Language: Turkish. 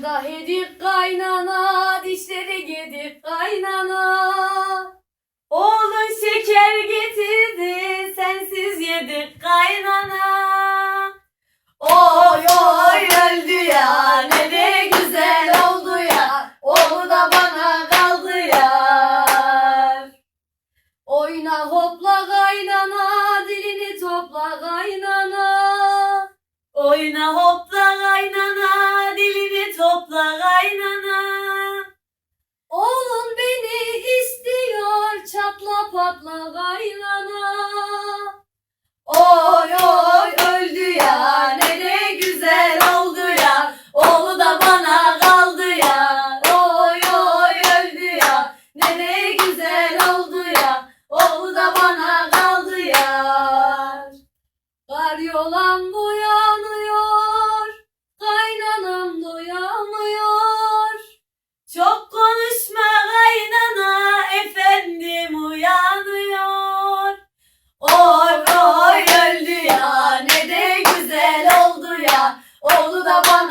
İştah edik kaynana, dişleri gedik kaynana. Oğlun şeker getirdi, sensiz yedik kaynana. Oy oy öldü ya, ne de güzel oldu ya. Oğlu da bana kaldı ya. Oyna hopla kaynana, dilini topla kaynana. Oyna hopla kaynana, dilini topla kaynana. Oğlum beni istiyor, çatla patla kaynana. Oy oy öldü ya, ne de güzel oldu ya. Oğlu da bana kaldı ya. Oy oy öldü ya, ne de güzel oldu ya. Oğlu da bana kaldı ya. Kar yolan boyanıyor, Oğlu da bana